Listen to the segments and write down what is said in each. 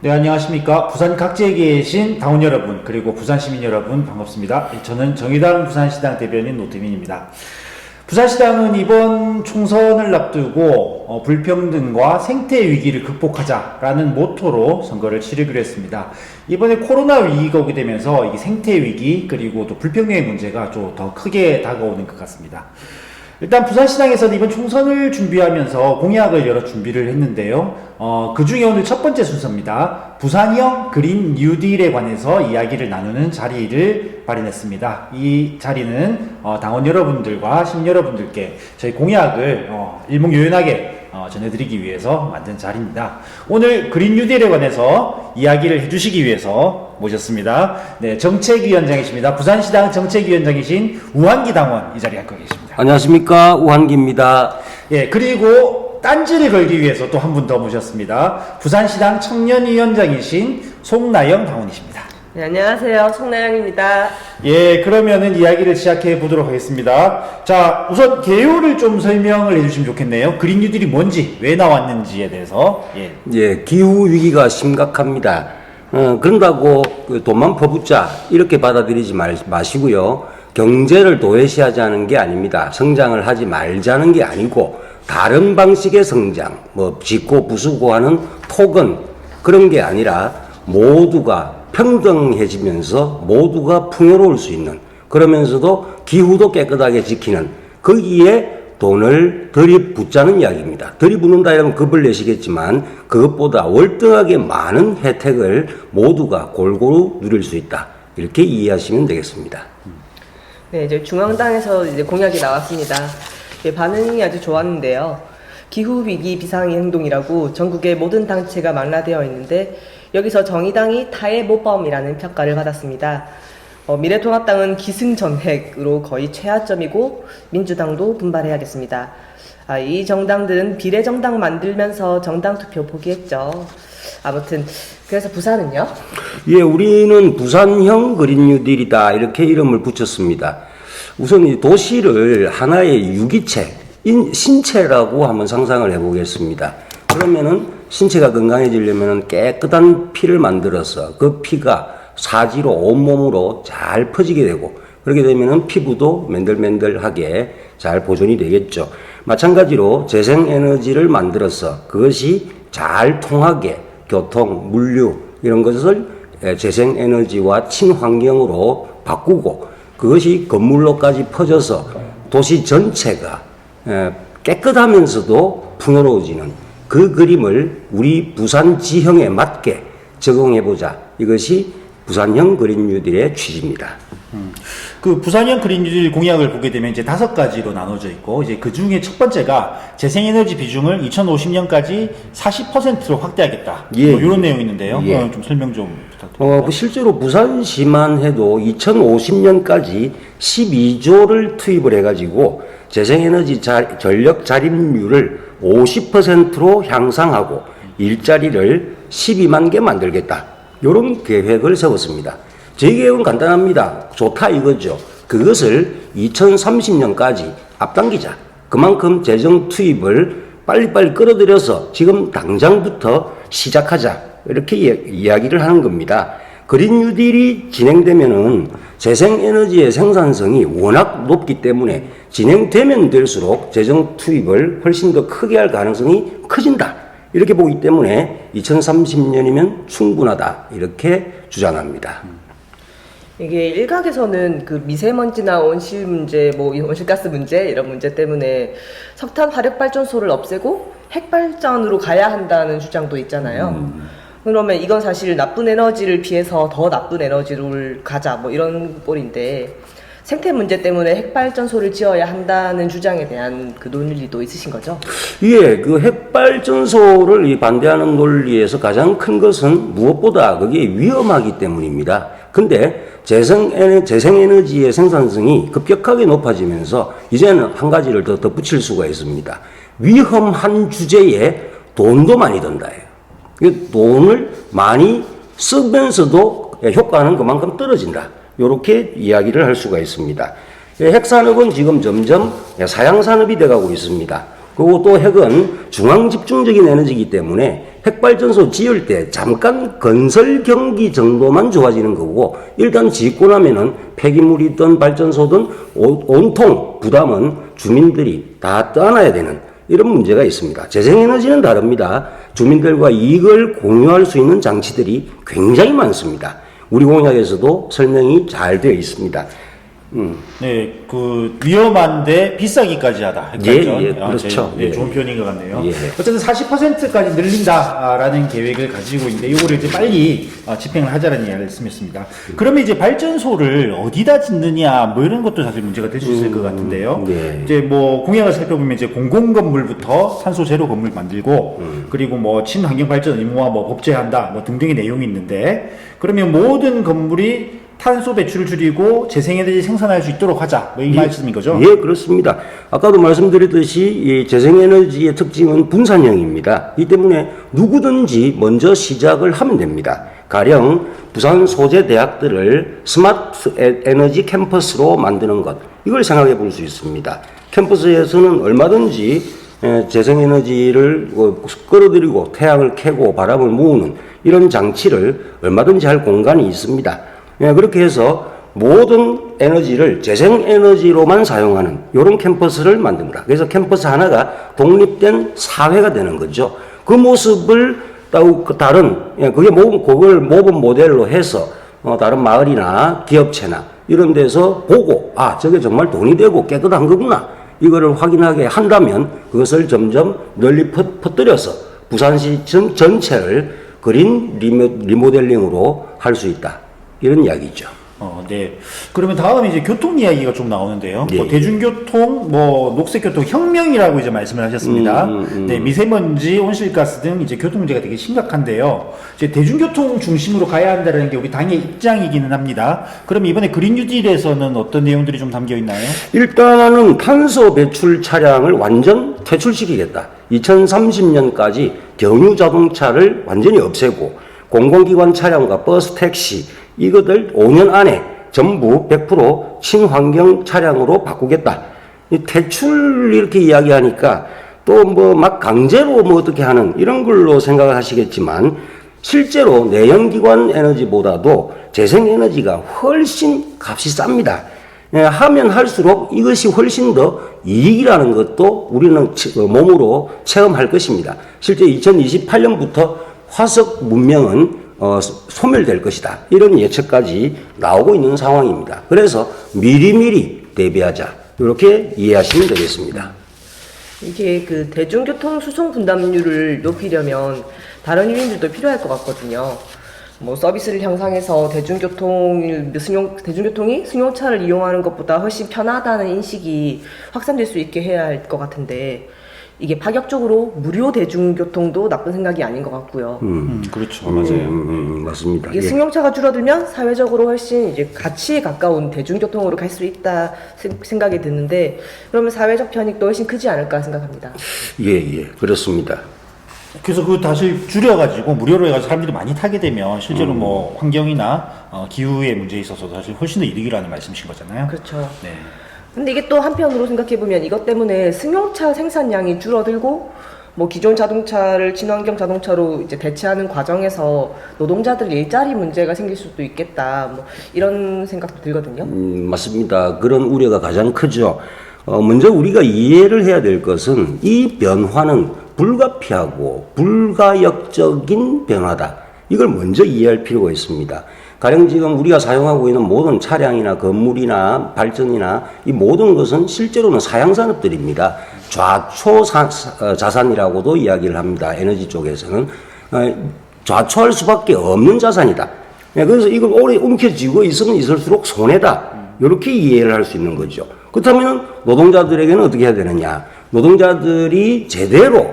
네, 안녕하십니까. 부산 각지에 계신 당원 여러분, 그리고 부산 시민 여러분, 반갑습니다. 저는 정의당 부산시당 대변인 노태민입니다. 부산시당은 이번 총선을 앞두고 어, 불평등과 생태 위기를 극복하자라는 모토로 선거를 치르기로 했습니다. 이번에 코로나 위기가 오게 되면서 이 생태 위기 그리고 또 불평등의 문제가 좀 더 크게 다가오는 것 같습니다. 일단 부산시당에서는 이번 총선을 준비하면서 공약을 여러 준비를 했는데요. 어, 그 중에 오늘 첫 번째 순서입니다. 부산형 그린 뉴딜에 관해서 이야기를 나누는 자리를 마련했습니다. 이 자리는 어, 당원 여러분들과 시민 여러분들께 저희 공약을 어, 일목요연하게 어, 전해드리기 위해서 만든 자리입니다. 오늘 그린 뉴딜에 관해서 이야기를 해주시기 위해서 모셨습니다. 네, 정책위원장이십니다. 부산시당 정책위원장이신 우한기 당원 이 자리에 앉고 계십니다. 안녕하십니까 우한기입니다. 예, 그리고 딴지를 걸기 위해서 또 한 분 더 모셨습니다. 부산시당 청년위원장이신 송나영 당원이십니다. 네, 안녕하세요. 송나영입니다. 예, 그러면은 이야기를 시작해 보도록 하겠습니다. 자, 우선 개요를 좀 설명을 해주시면 좋겠네요. 그린 뉴딜이 뭔지, 왜 나왔는지에 대해서. 예. 예, 기후 위기가 심각합니다. 어, 그런다고 그 돈만 퍼붓자 이렇게 받아들이지 말, 마시고요. 경제를 도외시하자는 게 아닙니다. 성장을 하지 말자는 게 아니고 다른 방식의 성장, 뭐 짓고 부수고 하는 토건 그런 게 아니라 모두가 평등해지면서 모두가 풍요로울 수 있는 그러면서도 기후도 깨끗하게 지키는 거기에 돈을 들이붓자는 이야기입니다. 들이붓는다 이러면 급을 내시겠지만 그것보다 월등하게 많은 혜택을 모두가 골고루 누릴 수 있다. 이렇게 이해하시면 되겠습니다. 네, 이제 중앙당에서 이제 공약이 나왔습니다. 예, 반응이 아주 좋았는데요. 기후위기 비상의 행동이라고 전국의 모든 당체가 만라되어 있는데 여기서 정의당이 타의 모범이라는 평가를 받았습니다. 어, 미래통합당은 기승전핵으로 거의 최하점이고 민주당도 분발해야겠습니다. 아, 이 정당들은 비례정당 만들면서 정당 투표 포기했죠. 아무튼 그래서 부산은요? 예, 우리는 부산형 그린 뉴딜이다 이렇게 이름을 붙였습니다. 우선 이 도시를 하나의 유기체, 인, 신체라고 한번 상상을 해보겠습니다. 그러면은 신체가 건강해지려면 깨끗한 피를 만들어서 그 피가 사지로 온몸으로 잘 퍼지게 되고 그렇게 되면은 피부도 맨들맨들하게 잘 보존이 되겠죠. 마찬가지로 재생에너지를 만들어서 그것이 잘 통하게 교통, 물류 이런 것을 에, 재생 에너지와 친환경으로 바꾸고 그것이 건물로까지 퍼져서 도시 전체가 에, 깨끗하면서도 풍요로워지는 그 그림을 우리 부산 지형에 맞게 적용해 보자. 이것이 부산형 그린 뉴딜의 취지입니다. 그 부산형 그린 뉴딜 공약을 보게 되면 이제 다섯 가지로 나눠져 있고, 이제 그 중에 첫 번째가 재생에너지 비중을 2050년까지 40%로 확대하겠다. 예. 뭐 이런 내용이 있는데요. 예. 어, 좀 설명 좀 부탁드립니다. 어, 그 실제로 부산시만 해도 2050년까지 12조를 투입을 해가지고 재생에너지 자, 전력 자립률을 50%로 향상하고 일자리를 12만 개 만들겠다. 이런 계획을 세웠습니다. 제 계획은 간단합니다. 좋다 이거죠. 그것을 2030년까지 앞당기자. 그만큼 재정 투입을 빨리빨리 끌어들여서 지금 당장부터 시작하자. 이렇게 이- 이야기를 하는 겁니다. 그린 뉴딜이 진행되면은 재생에너지의 생산성이 워낙 높기 때문에 진행되면 될수록 재정 투입을 훨씬 더 크게 할 가능성이 커진다. 이렇게 보기 때문에 2030년이면 충분하다. 이렇게 주장합니다. 이게 일각에서는 그 미세먼지나 온실 문제, 뭐이 온실가스 문제 이런 문제 때문에 석탄 화력 발전소를 없애고 핵 발전으로 가야 한다는 주장도 있잖아요. 그러면 이건 사실 나쁜 에너지를 피해서 더 나쁜 에너지를 가자 뭐 이런 꼴인데 생태 문제 때문에 핵발전소를 지어야 한다는 주장에 대한 그 논리도 있으신 거죠? 예, 그 핵발전소를 이 반대하는 논리에서 가장 큰 것은 무엇보다 그게 위험하기 때문입니다. 근데 재생, 재생에너지 의 생산성이 급격하게 높아지면서 이제는 한 가지를 더 덧붙일 수가 있습니다. 위험한 주제에 돈도 많이 든다예요. 이 돈을 많이 쓰면서도 효과는 그만큼 떨어진다. 이렇게 이야기를 할 수가 있습니다. 예, 핵산업은 지금 점점 사양산업이 돼가고 있습니다. 그리고 또 핵은 중앙 집중적인 에너지이기 때문에 핵발전소 지을 때 잠깐 건설 경기 정도만 좋아지는 거고 일단 짓고 나면은 폐기물이든 발전소든 오- 온통 부담은 주민들이 다 떠안아야 되는 이런 문제가 있습니다. 재생에너지는 다릅니다. 주민들과 이익을 공유할 수 있는 장치들이 굉장히 많습니다. 우리 공약에서도 설명이 잘 되어 있습니다. 네, 그 위험한데 비싸기까지 하다. 핵발전. 예, 예, 아, 그렇죠. 제- 네, 예. 좋은 표현인 것 같네요. 예. 어쨌든 40%까지 늘린다라는 계획을 가지고 있는데 이거를 이제 빨리 어, 집행을 하자라는 이야기를 말씀했습니다. 그러면 이제 발전소를 어디다 짓느냐 뭐 이런 것도 사실 문제가 될 수 있을 것 같은데요. 네. 이제 뭐 공약을 살펴보면 이제 공공 건물부터 탄소 제로 건물 만들고 음. 그리고 뭐 친환경 발전 의무화 뭐 법제한다 뭐 등등의 내용이 있는데 그러면 모든 건물이 탄소 배출을 줄이고 재생에너지 생산할 수 있도록 하자 뭐이 말씀인 거죠? 예, 그렇습니다. 아까도 말씀드렸듯이 이 재생에너지의 특징은 분산형입니다. 이 때문에 누구든지 먼저 시작을 하면 됩니다. 가령 부산 소재 대학들을 스마트 에- 에너지 캠퍼스로 만드는 것 이걸 생각해 볼 수 있습니다. 캠퍼스에서는 얼마든지 에, 재생에너지를 어, 끌어들이고 태양을 켜고 바람을 모으는 이런 장치를 얼마든지 할 공간이 있습니다. 예, 그렇게 해서 모든 에너지를 재생 에너지로만 사용하는 이런 캠퍼스를 만듭니다. 그래서 캠퍼스 하나가 독립된 사회가 되는 거죠. 그 모습을 다른 예, 그게 모 그걸 모범 모델로 해서 어, 다른 마을이나 기업체나 이런 데서 보고 아 저게 정말 돈이 되고 깨끗한 거구나 이거를 확인하게 한다면 그것을 점점 널리 퍼, 퍼뜨려서 부산시 전, 전체를 그린 리모, 리모델링으로 할 수 있다 이런 이야기죠. 어, 네. 그러면 다음에 이제 교통 이야기가 좀 나오는데요. 예, 뭐 예. 대중교통, 뭐 녹색교통 혁명이라고 이제 말씀을 하셨습니다. 음, 음, 네, 미세먼지, 온실가스 등 이제 교통 문제가 되게 심각한데요. 이제 대중교통 중심으로 가야 한다는 게 우리 당의 입장이기는 합니다. 그럼 이번에 그린 뉴딜에서는 어떤 내용들이 좀 담겨 있나요? 일단은 탄소 배출 차량을 완전 퇴출시키겠다. 2030년까지 경유 자동차를 완전히 없애고 공공기관 차량과 버스, 택시 이것들 5년 안에 전부 100% 친환경 차량으로 바꾸겠다. 이 퇴출 이렇게 이야기하니까 또 뭐 막 강제로 뭐 어떻게 하는 이런 걸로 생각을 하시겠지만 실제로 내연기관 에너지보다도 재생에너지가 훨씬 값이 쌉니다. 예, 하면 할수록 이것이 훨씬 더 이익이라는 것도 우리는 치- 어, 몸으로 체험할 것입니다. 실제 2028년부터 화석 문명은 어, 소- 소멸될 것이다. 이런 예측까지 나오고 있는 상황입니다. 그래서 미리미리 대비하자. 이렇게 이해하시면 되겠습니다. 이게 그 대중교통 수송 분담률을 높이려면 다른 요인들도 필요할 것 같거든요. 뭐 서비스를 향상해서 대중교통 승용 대중교통이 승용차를 이용하는 것보다 훨씬 편하다는 인식이 확산될 수 있게 해야 할 것 같은데 이게 파격적으로 무료 대중교통도 나쁜 생각이 아닌 것 같고요. 음, 그렇죠. 음, 맞아요. 음, 음, 맞습니다. 이게 예. 승용차가 줄어들면 사회적으로 훨씬 이제 가치에 가까운 대중교통으로 갈 수 있다 생- 생각이 드는데 그러면 사회적 편익도 훨씬 크지 않을까 생각합니다. 예, 예, 그렇습니다. 그래서 그 다시 줄여가지고 무료로 해가지고 사람들이 많이 타게 되면 실제로 음. 뭐 환경이나 어, 기후의 문제에 있어서 사실 훨씬 더 이득이라는 말씀이신 거잖아요. 그렇죠. 네. 근데 이게 또 한편으로 생각해 보면 이것 때문에 승용차 생산량이 줄어들고 뭐 기존 자동차를 친환경 자동차로 이제 대체하는 과정에서 노동자들 일자리 문제가 생길 수도 있겠다. 뭐 이런 생각도 들거든요. 음, 맞습니다. 그런 우려가 가장 크죠. 어, 먼저 우리가 이해를 해야 될 것은 이 변화는 불가피하고 불가역적인 변화다. 이걸 먼저 이해할 필요가 있습니다. 가령 지금 우리가 사용하고 있는 모든 차량이나 건물이나 발전이나 이 모든 것은 실제로는 사양산업들입니다. 좌초 사- 어, 자산이라고도 이야기를 합니다. 에너지 쪽에서는. 어, 좌초할 수밖에 없는 자산이다. 네, 그래서 이걸 오래 움켜쥐고 있으면 있을수록 손해다. 이렇게 이해를 할 수 있는 거죠. 그렇다면 노동자들에게는 어떻게 해야 되느냐? 노동자들이 제대로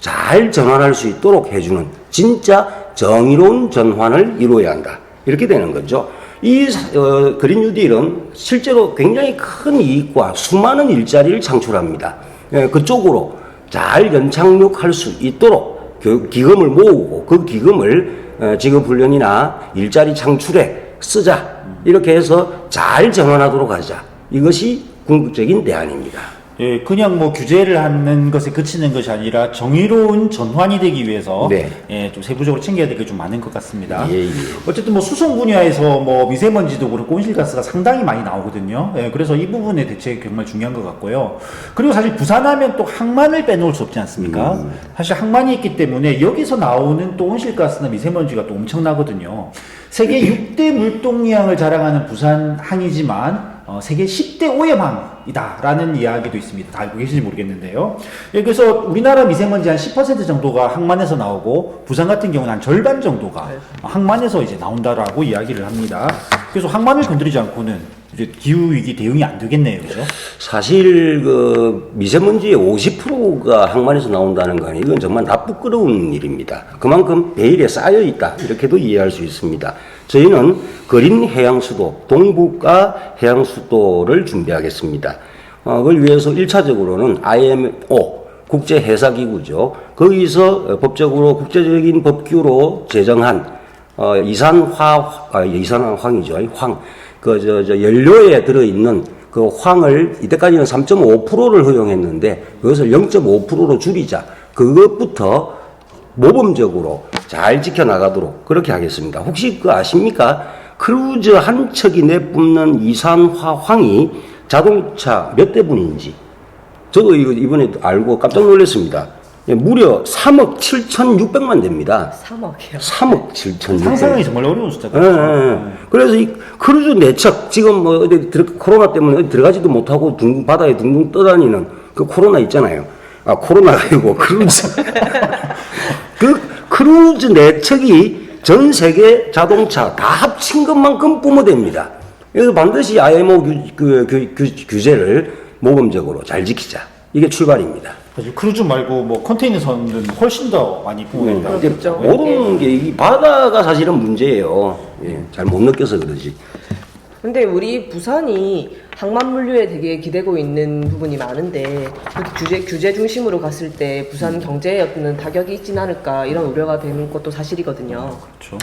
잘 전환할 수 있도록 해주는 진짜 정의로운 전환을 이루어야 한다. 이렇게 되는 거죠. 이 어, 그린 뉴딜은 실제로 굉장히 큰 이익과 수많은 일자리를 창출합니다. 예, 그쪽으로 잘 연착륙할 수 있도록 교- 기금을 모으고 그 기금을 어, 직업훈련이나 일자리 창출에 쓰자. 이렇게 해서 잘 전환하도록 하자. 이것이 궁극적인 대안입니다. 예, 그냥 뭐 규제를 하는 것에 그치는 것이 아니라 정의로운 전환이 되기 위해서 네. 예, 좀 세부적으로 챙겨야 될 게 좀 많은 것 같습니다. 예, 예. 어쨌든 뭐 수송 분야에서 뭐 미세먼지도 그렇고 온실가스가 상당히 많이 나오거든요. 예, 그래서 이 부분의 대책이 정말 중요한 것 같고요. 그리고 사실 부산하면 또 항만을 빼놓을 수 없지 않습니까? 음. 사실 항만이 있기 때문에 여기서 나오는 또 온실가스나 미세먼지가 또 엄청나거든요. 세계 6대 물동량을 자랑하는 부산 항이지만 어, 세계 10대 오염항이다라는 이야기도 있습니다. 다 알고 계신지 모르겠는데요. 예, 그래서 우리나라 미세먼지 한 10% 정도가 항만에서 나오고 부산 같은 경우는 한 절반 정도가 항만에서 이제 나온다라고 이야기를 합니다. 그래서 항만을 건드리지 않고는 이제 기후 위기 대응이 안 되겠네요, 그죠? 사실 그 미세먼지의 50%가 항만에서 나온다는 건 이건 정말 나쁘끄러운 일입니다. 그만큼 베일에 쌓여 있다 이렇게도 이해할 수 있습니다. 저희는 그린 해양 수도 동북아 해양 수도를 준비하겠습니다. 어, 그걸 위해서 1차적으로는 IMO 국제 해사 기구죠. 거기서 어, 법적으로 국제적인 법규로 제정한 어, 이산화 아, 이산화황이죠. 황. 그, 저, 저, 연료에 들어있는 그 황을 이때까지는 3.5%를 허용했는데 그것을 0.5%로 줄이자. 그것부터 모범적으로 잘 지켜나가도록 그렇게 하겠습니다. 혹시 그 아십니까? 크루즈 한 척이 내뿜는 이산화황이 자동차 몇 대분인지 저도 이거 이번에 알고 깜짝 놀랐습니다. 예, 무려 3억 7,600만 대입니다. 3억이요. 3억 7,600만 상상이 정말 어려운 숫자가 예, 예, 예. 그래서 이 크루즈 내척 지금 뭐 어디 들어, 코로나 때문에 어디 들어가지도 못하고 둥, 바다에 둥둥 떠다니는 그 코로나 있잖아요. 아 코로나가 아니고 크루즈. 그 크루즈 내척이 전 세계 자동차 다 합친 것만큼 뿜어댑니다. 그래서 반드시 IMO 규, 그, 규, 규, 규제를 모범적으로 잘 지키자. 이게 출발입니다. 사실 크루즈 말고 뭐 컨테이너 선은 훨씬 더 많이 뿜어낸다. 음. 모든 게 이 바다가 사실은 문제예요. 예, 잘 못 느껴서 그러지. 근데 우리 부산이 항만 물류에 되게 기대고 있는 부분이 많은데 규제 규제 중심으로 갔을 때 부산 경제에 어떤 타격이 있진 않을까 이런 우려가 되는 것도 사실이거든요. 그렇죠.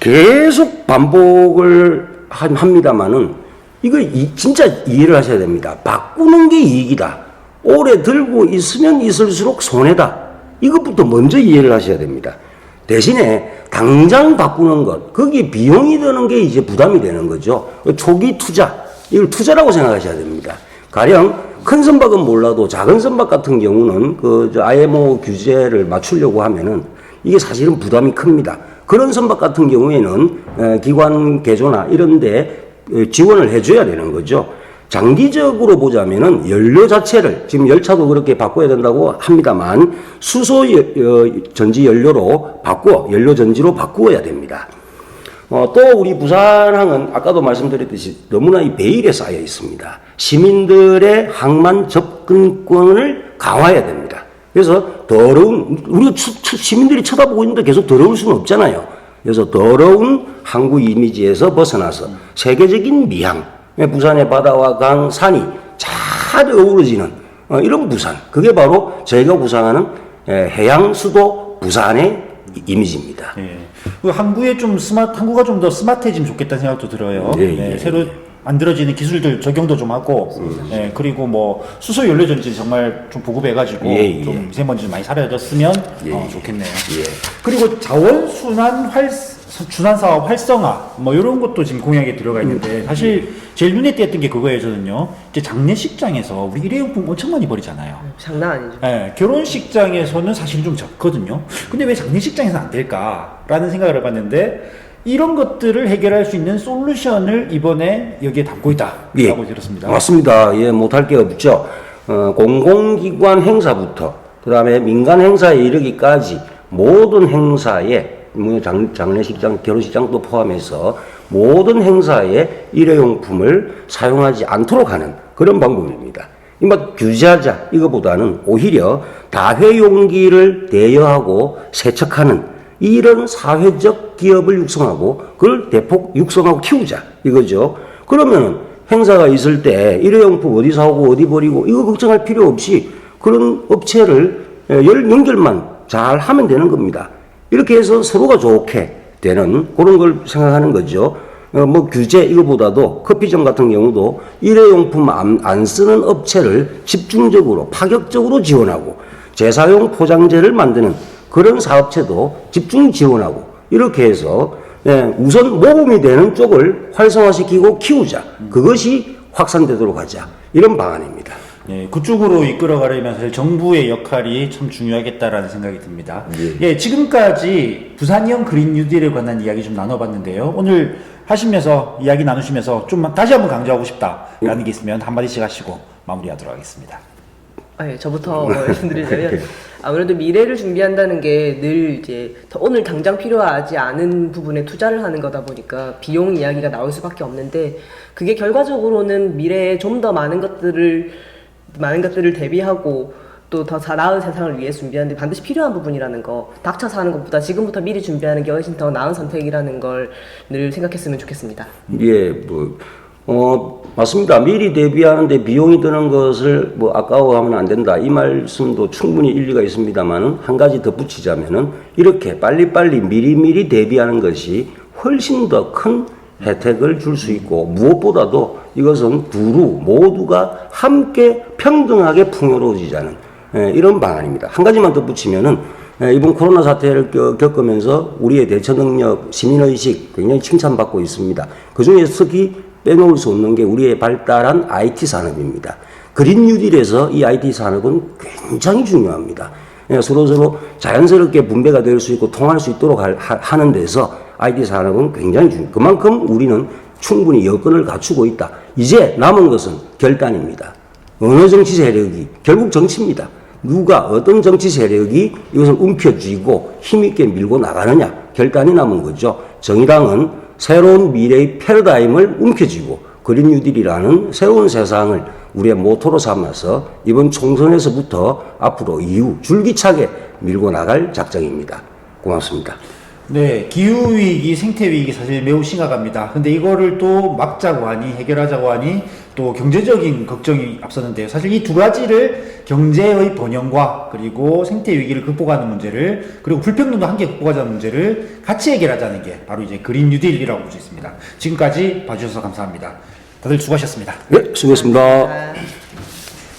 계속 반복을 한- 합니다만은 이거 이- 진짜 이해를 하셔야 됩니다. 바꾸는 게 이익이다. 오래 들고 있으면 있을수록 손해다. 이것부터 먼저 이해를 하셔야 됩니다. 대신에 당장 바꾸는 것, 거기에 비용이 드는 게 이제 부담이 되는 거죠. 초기 투자, 이걸 투자라고 생각하셔야 됩니다. 가령 큰 선박은 몰라도 작은 선박 같은 경우는 그저 IMO 규제를 맞추려고 하면은 이게 사실은 부담이 큽니다. 그런 선박 같은 경우에는 에, 기관 개조나 이런데 에, 지원을 해줘야 되는 거죠. 장기적으로 보자면은 연료 자체를 지금 열차도 그렇게 바꿔야 된다고 합니다만 수소 전지 연료로 바꾸어 연료 전지로 바꾸어야 됩니다. 어, 또 우리 부산항은 아까도 말씀드렸듯이 너무나 이 베일에 쌓여 있습니다. 시민들의 항만 접근권을 강화해야 됩니다. 그래서 더러운 우리 추- 추- 시민들이 쳐다보고 있는데 계속 더러울 수는 없잖아요. 그래서 더러운 항구 이미지에서 벗어나서 세계적인 미항, 부산의 바다와 강, 산이 잘 어우러지는 어, 이런 부산. 그게 바로 저희가 구상하는 에, 해양 수도 부산의 이- 이미지입니다. 예. 그 항구에 좀 스마트, 항구가 좀 더 스마트해지면 좋겠다는 생각도 들어요. 예, 예, 예. 새로 만들어지는 기술들 적용도 좀 하고, 예, 그리고 뭐 수소 연료 전지 정말 좀 보급해가지고 예, 예. 좀 미세먼지 좀 많이 사라졌으면 예, 어, 예. 좋겠네요. 예. 그리고 자원 순환 활 순환 사업 활성화 뭐 이런 것도 지금 공약에 들어가 있는데 사실 제일 눈에 띄었던 게 그거예요 저는요. 이제 장례식장에서 우리 일회용품 엄청 많이 버리잖아요. 장난 아니죠. 예, 결혼식장에서는 사실 좀 적거든요. 근데 왜 장례식장에서는 안 될까라는 생각을 해봤는데 이런 것들을 해결할 수 있는 솔루션을 이번에 여기에 담고 있다라고 예. 들었습니다. 맞습니다. 예, 못할 게 없죠. 어, 공공기관 행사부터, 그 다음에 민간 행사에 이르기까지 모든 행사에, 뭐 장, 장례식장, 결혼식장도 포함해서 모든 행사에 일회용품을 사용하지 않도록 하는 그런 방법입니다. 이뭐 규제하자 이거보다는 오히려 다회용기를 대여하고 세척하는 이런 사회적 기업을 육성하고 그걸 대폭 육성하고 키우자 이거죠. 그러면은 행사가 있을 때 일회용품 어디 사오고 어디 버리고 이거 걱정할 필요 없이 그런 업체를 연결만 잘 하면 되는 겁니다. 이렇게 해서 서로가 좋게 되는 그런 걸 생각하는 거죠. 어, 뭐 규제 이거보다도 커피점 같은 경우도 일회용품 안, 안 쓰는 업체를 집중적으로 파격적으로 지원하고 재사용 포장재를 만드는 그런 사업체도 집중 지원하고 이렇게 해서 예, 우선 모범이 되는 쪽을 활성화시키고 키우자. 그것이 확산되도록 하자. 이런 방안입니다. 예, 그쪽으로 이끌어가려면 사실 정부의 역할이 참 중요하겠다라는 생각이 듭니다. 예, 지금까지 부산형 그린 뉴딜에 관한 이야기 좀 나눠봤는데요. 오늘 하시면서 이야기 나누시면서 좀 다시 한번 강조하고 싶다라는 게 있으면 한 마디씩 하시고 마무리하도록 하겠습니다. 아, 예, 저부터 말씀드리자면 아무래도 미래를 준비한다는 게 늘 이제 더 오늘 당장 필요하지 않은 부분에 투자를 하는 거다 보니까 비용 이야기가 나올 수밖에 없는데 그게 결과적으로는 미래에 좀 더 많은 것들을 많은 것들을 대비하고 또 더 나은 세상을 위해 준비하는데 반드시 필요한 부분이라는 거 닥쳐서 하는 것보다 지금부터 미리 준비하는 게 훨씬 더 나은 선택이라는 걸 늘 생각했으면 좋겠습니다. 예, 뭐, 어, 맞습니다. 미리 대비하는데 비용이 드는 것을 뭐 아까워하면 안 된다. 이 말씀도 충분히 일리가 있습니다만은 한 가지 덧붙이자면은 이렇게 빨리빨리 미리미리 대비하는 것이 훨씬 더큰 혜택을 줄 수 있고 무엇보다도 이것은 두루 모두가 함께 평등하게 풍요로워지자는 예, 이런 방안입니다. 한 가지만 덧붙이면은 예, 이번 코로나 사태를 겪- 겪으면서 우리의 대처 능력, 시민의식 굉장히 칭찬받고 있습니다. 그 중에 특히 빼놓을 수 없는 게 우리의 발달한 IT 산업입니다. 그린 뉴딜에서 이 IT 산업은 굉장히 중요합니다. 예, 서로 서로 자연스럽게 분배가 될 수 있고 통할 수 있도록 하는 데서 IT 산업은 굉장히 중요. 그만큼 우리는 충분히 여건을 갖추고 있다. 이제 남은 것은 결단입니다. 어느 정치 세력이 결국 정치입니다. 누가 어떤 정치 세력이 이것을 움켜쥐고 힘있게 밀고 나가느냐 결단이 남은 거죠. 정의당은 새로운 미래의 패러다임을 움켜쥐고 그린 뉴딜이라는 새로운 세상을 우리의 모토로 삼아서 이번 총선에서부터 앞으로 이후 줄기차게 밀고 나갈 작정입니다. 고맙습니다. 네, 기후 위기, 생태 위기 사실 매우 심각합니다. 근데 이거를 또 막자고 하니 해결하자고 하니 또 경제적인 걱정이 앞서는데요. 사실 이 두 가지를 경제의 번영과 그리고 생태 위기를 극복하는 문제를 그리고 불평등도 함께 극복하자는 문제를 같이 해결하자는 게 바로 이제 그린 뉴딜이라고 볼 수 있습니다. 지금까지 봐주셔서 감사합니다. 다들 수고하셨습니다. 네, 수고했습니다. 아,